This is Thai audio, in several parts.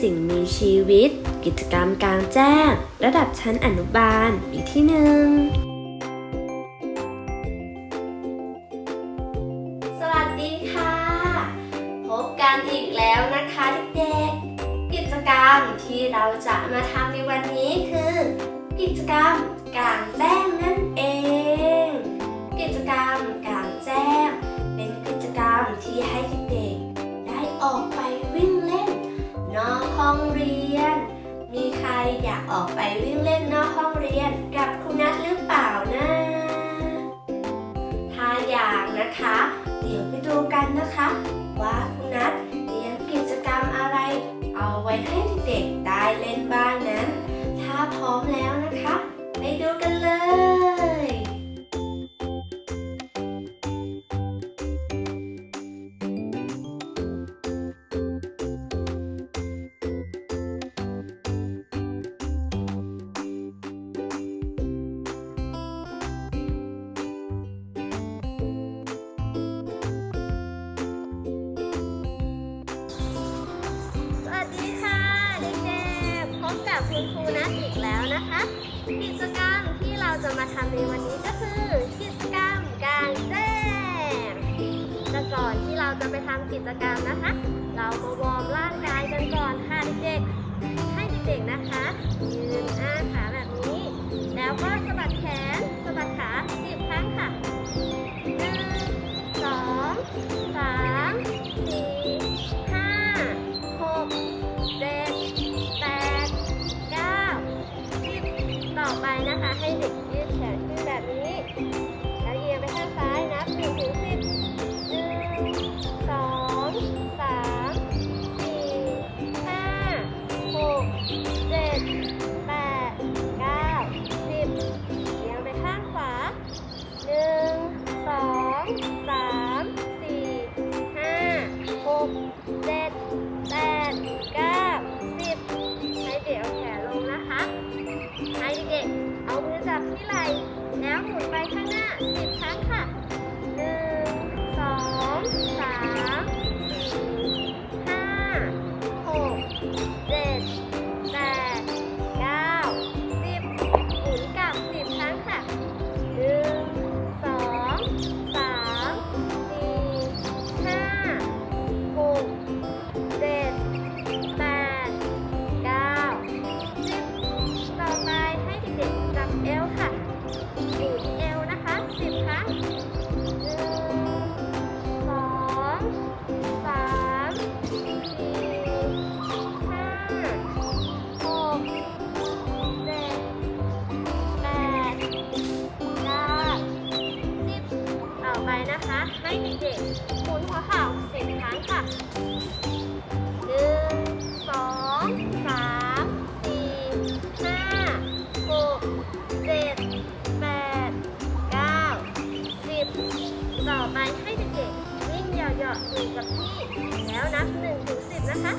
สิ่งมีชีวิต กิจกรรมกลางแจ้ง ระดับชั้นอนุบาล ปีที่หนึ่งสวัสดีค่ะ พบกันอีกแล้วนะคะเด็กๆกิจกรรมที่เราจะมาทำในวันนี้คือ กิจกรรมกลางแจ้ง อออกไปวิ่งเล่นน คุณครูนัทอีกแล้วนะคะ กิจกรรมที่เราจะมาทำในวันนี้ก็คือ กิจกรรมกลางแจ้งแต่ก่อนที่เราจะไปทำกิจกรรมนะคะ เรามาวอร์มร่างกายกันก่อนค่ะเด็กๆให้เด็กๆนะคะยืนอ้าขาแบบนี้ แล้วก็สะบัดแขนสะบัดขาสิบครั้งค่ะหนึ่งสอง ไปนะคะ ให้เด็ก ให้เด็กๆหมุนหัวเข่าสิบครั้งค่ะหนึ่งสองสามสี่ห้าหกเจ็ดแปดเก้าสิบต่อไปให้เด็กๆวิ่งเหยาะๆอยู่กับที่ แล้วนับหนึ่งถึงสิบนะคะ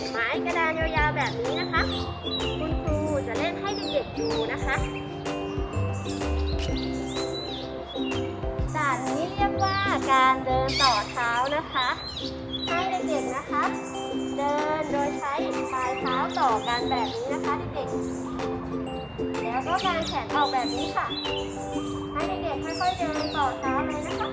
กไม้กระดานยาวๆแบบนี้นะคะ คุณครูจะเล่นให้เด็กๆดูนะคะด่านนี้เรียกว่าการเดินต่อเท้านะคะ ให้เด็กๆนะคะ เดินโดยใช้ปลายเท้าต่อกันแบบนี้นะคะเด็กๆ แล้วก็กางแขนออกแบบนี้ค่ะ ให้เด็กๆค่อยๆเดินต่อเท้าเลยนะคะ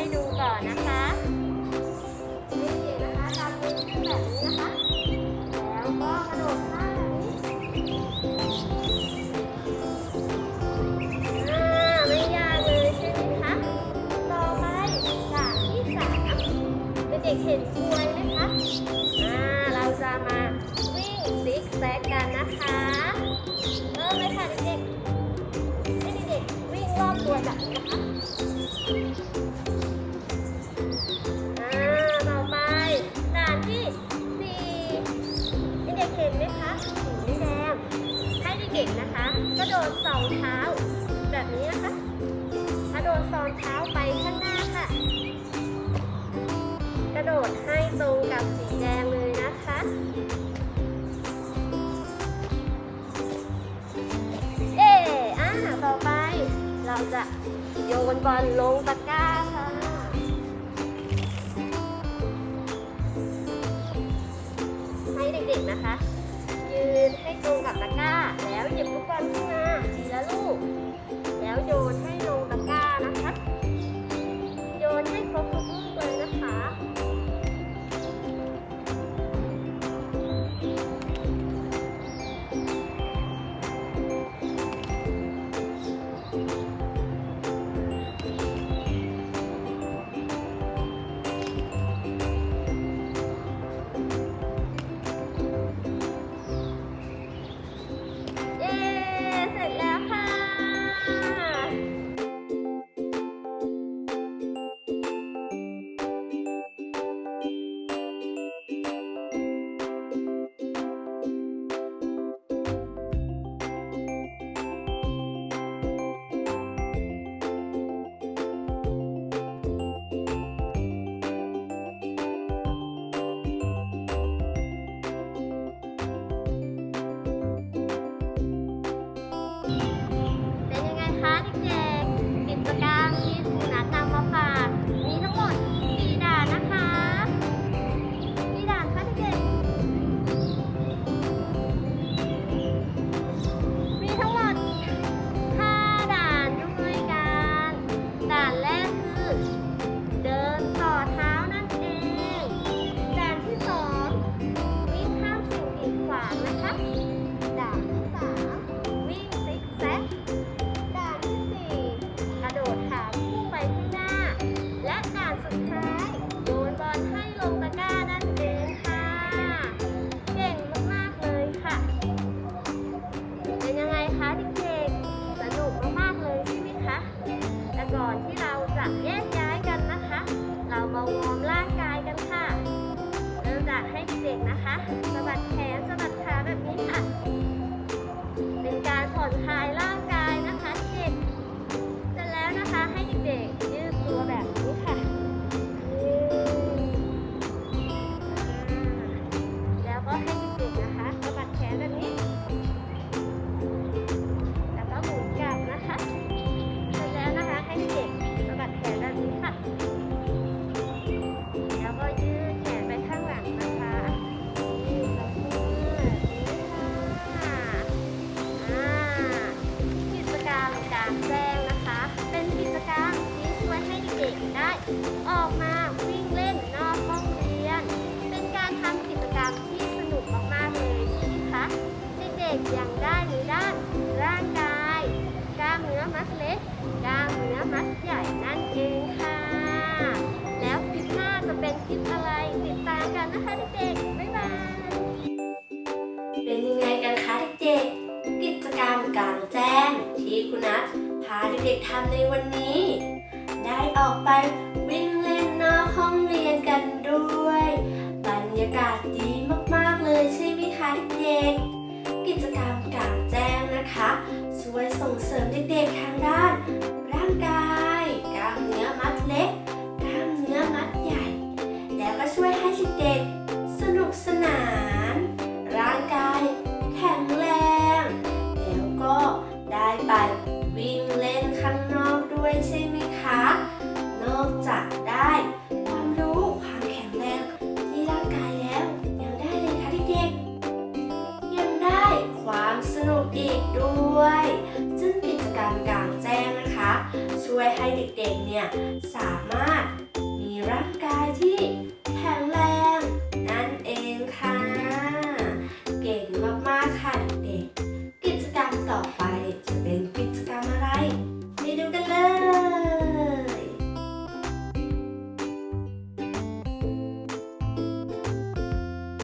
ให้ดูก่อนนะคะนี่นะคะตามมือขึ้นแบบนี้นะคะ แล้วก็กระโดดข้ามแบบนี้อ่าไม่ยากเลยใช่ไหมคะ ต่อไปด่านที่สามเด็กๆเห็นกลวยไหมคะอ่าเราจะมาวิ่งซิกแซกกันนะคะเริ่มเลยค่ะเด็กๆให้เด็กๆวิ่งรอบตัวแบบนี้นะคะอ่ เห็นไหมคะสีแดงให้เด็กๆนะคะกระโดดสองเท้า แบบนี้นะคะกระโดดสองเท้าไปข้างหน้าค่ะ กระโดดให้ตรงกับสีแดงเลยนะคะเอ๊อ่าต่อไปเราจะโยนบอลลงตะกร้า สะบัดแขน ออกมาวิ่งเล่นนอกห้องเรียน เป็นการทำกิจกรรมที่สนุกมากๆเลยใช่ไหมคะ เด็กๆยังได้ในด้านร่างกายกล้ามเนื้อมัดเล็กกล้ามเนื้อมัดใหญ่นั่นเองค่ะ แล้วคลิปหน้าจะเป็นคลิปอะไรติดตามกันนะคะเด็กๆบ๊ายบาย เป็นยังไงกันคะเด็กๆกิจกรรมกลางแจ้งที่คุณนัทพาเด็กๆทำในวันนี้ ได้ออกไปามารถ มีร่างกายที่แข็งแรง